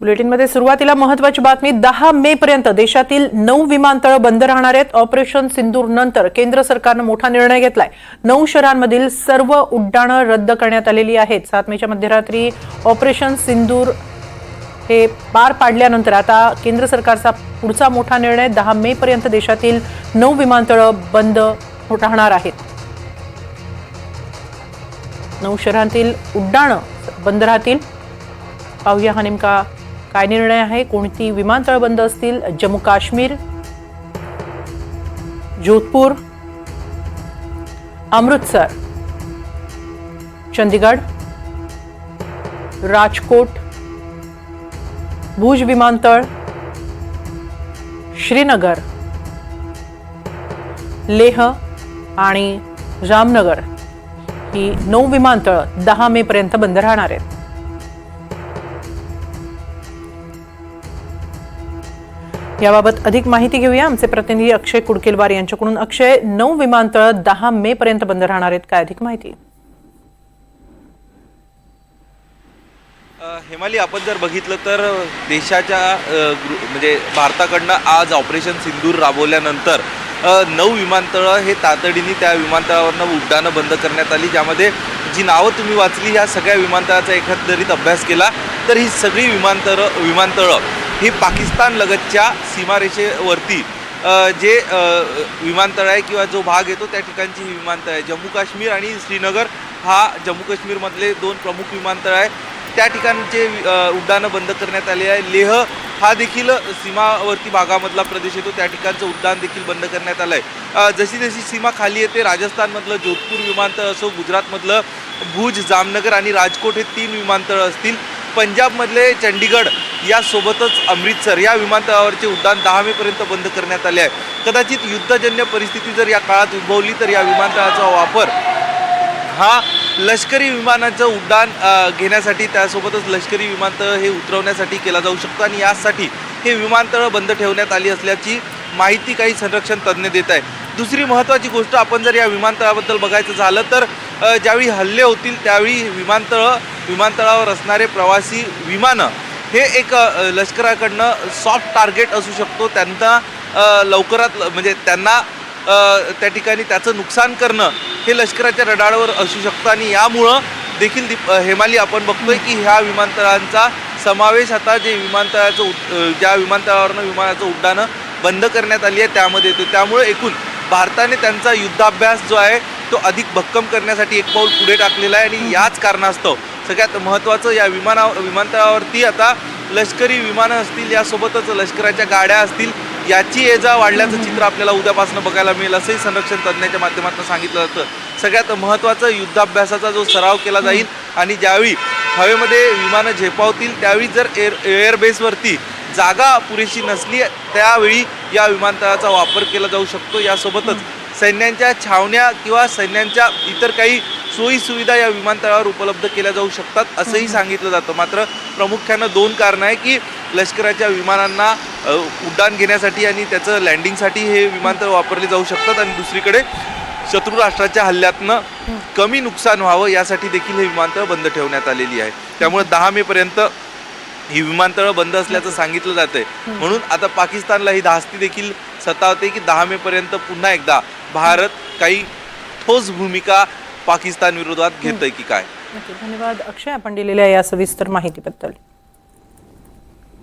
बुलेटिनमध्ये सुरुवातीला महत्वाची बातमी दहा मे पर्यंत देशातील नऊ विमानतळ बंद राहणार आहेत. ऑपरेशन सिंदूर नंतर केंद्र सरकारनं मोठा निर्णय घेतलाय. नऊ शहरांमधील सर्व उड्डाणं रद्द करण्यात आलेली आहेत. सात मेच्या मध्यरात्री ऑपरेशन सिंदूर हे पार पाडल्यानंतर आता केंद्र सरकारचा पुढचा मोठा निर्णय दहा मे पर्यंत देशातील नऊ विमानतळं बंद राहणार आहेत. नऊ शहरांतील उड्डाणं बंद राहतील. पाहूया हा नेमका काय निर्णय आहे? कोणती विमानतळ बंद असतील? जम्मू काश्मीर जोधपूर अमृतसर चंदीगड राजकोट भुज विमानतळ श्रीनगर लेह आणि जामनगर ही नऊ विमानतळ दहा मे पर्यंत बंद राहणार आहेत. याबाबत अधिक माहिती घेऊया. आमचे प्रतिनिधी अक्षय कुडकेलवार यांच्याकडून. अक्षय नऊ विमानतळ दहा मे पर्यंत बंद राहणार आहेत. काय अधिक माहिती? हेमाली आपण जर बघितलं तर देशाच्या म्हणजे भारताकडनं आज ऑपरेशन सिंदूर राबवल्यानंतर नऊ विमानतळं हे तातडीने त्या विमानतळावरनं उड्डाणं बंद करण्यात आली ज्यामध्ये जी नावं तुम्ही वाचली ह्या सगळ्या विमानतळाचा एकंदरीत अभ्यास केला तर ही सगळी विमानतळं विमानतळं हे पाकिस्तान लगतच्या सीमारेषेवरती जे विमानतळ आहे किंवा जो भाग येतो त्या ठिकाणची ही विमानतळ आहे जम्मू काश्मीर आणि श्रीनगर हा जम्मू काश्मीरमधले दोन प्रमुख विमानतळ आहे त्या ठिकाणचे उड्डाणं बंद करण्यात आले आहे. लेह हा देखील सीमावर्ती भागामधला प्रदेश येतो. त्या ठिकाणचं उड्डाण देखील बंद करण्यात आलं आहे जशी जशी सीमा खाली येते राजस्थानमधलं जोधपूर विमानतळ असो गुजरातमधलं भुज जामनगर आणि राजकोट हे तीन विमानतळं असतील. पंजाबमधले चंडीगड यासोबतच अमृतसर या विमानतळावरचे उड्डाण दहा मेपर्यंत बंद करण्यात आले आहे. कदाचित युद्धजन्य परिस्थिती जर या काळात उद्भवली तर या विमानतळाचा वापर हा लष्करी विमानाचं उड्डाण घेण्यासाठी त्यासोबतच लष्करी विमानतळ हे उतरवण्यासाठी केला जाऊ शकतो आणि यासाठी हे विमानतळं बंद ठेवण्यात आली असल्याची माहिती काही संरक्षण तज्ज्ञ देत आहे दुसरी महत्त्वाची गोष्ट आपण जर या विमानतळाबद्दल बघायचं झालं तर ज्यावेळी हल्ले होतील त्यावेळी विमानतळं विमानतळावर असणारे प्रवासी विमानं हे एक लष्कराकडनं सॉफ्ट टार्गेट असू शकतो. त्यांना लवकरात म्हणजे त्यांना त्या ठिकाणी त्याचं नुकसान करणं हे लष्कराच्या रडारवर असू शकतं. आणि यामुळं देखील दीप हेमाली आपण बघतोय की ह्या विमानतळांचा समावेश आता जे विमानतळाचं उड- ज्या विमानतळावरनं विमानाचं उड्डाणं बंद करण्यात आली आहे त्यामध्ये येतो त्यामुळे एकूण भारताने त्यांचा युद्धाभ्यास जो आहे तो अधिक भक्कम करण्यासाठी एक पाऊल पुढे टाकलेला आहे. आणि याच कारणास्तव सगळ्यात महत्त्वाचं या विमाना विमानतळावरती आता लष्करी विमानं असतील यासोबतच लष्कराच्या गाड्या असतील याची एजा वाढल्याचं चित्र आपल्याला उद्यापासून बघायला मिळेल असंही संरक्षण तज्ज्ञाच्या माध्यमातून सांगितलं जातं. सगळ्यात महत्त्वाचं युद्धाभ्यासाचा जो सराव केला जाईल आणि ज्यावेळी हवेमध्ये विमानं झेपावतील त्यावेळी जर एअर एअरबेसवरती जागा पुरेशी नसली त्यावेळी या विमानतळाचा वापर केला जाऊ शकतो. यासोबतच सैन्यांच्या छावण्या किंवा सैन्यांच्या इतर काही सोयी सुविधा या विमानतळावर उपलब्ध केल्या जाऊ शकतात असंही सांगितलं जातं. मात्र प्रामुख्यानं दोन कारणं आहे की लष्कराच्या विमानांना उड्डाण घेण्यासाठी आणि त्याचं लँडिंगसाठी हे विमानतळ वापरले जाऊ शकतात आणि दुसरीकडे शत्रू राष्ट्राच्या हल्ल्यातनं कमी नुकसान व्हावं यासाठी देखील हे विमानतळ बंद ठेवण्यात आलेली आहे. त्यामुळे दहा मेपर्यंत ही विमानतळं बंद असल्याचं सांगितलं जातंय. म्हणून आता पाकिस्तानला ही धास्ती देखील सतावते की दहा मे पर्यंत पुन्हा एकदा भारत काही ठोस भूमिका पाकिस्तान विरोधात घेतोय की काय? धन्यवाद अक्षय. आपण दिलेल्या या सविस्तर माहितीबद्दल.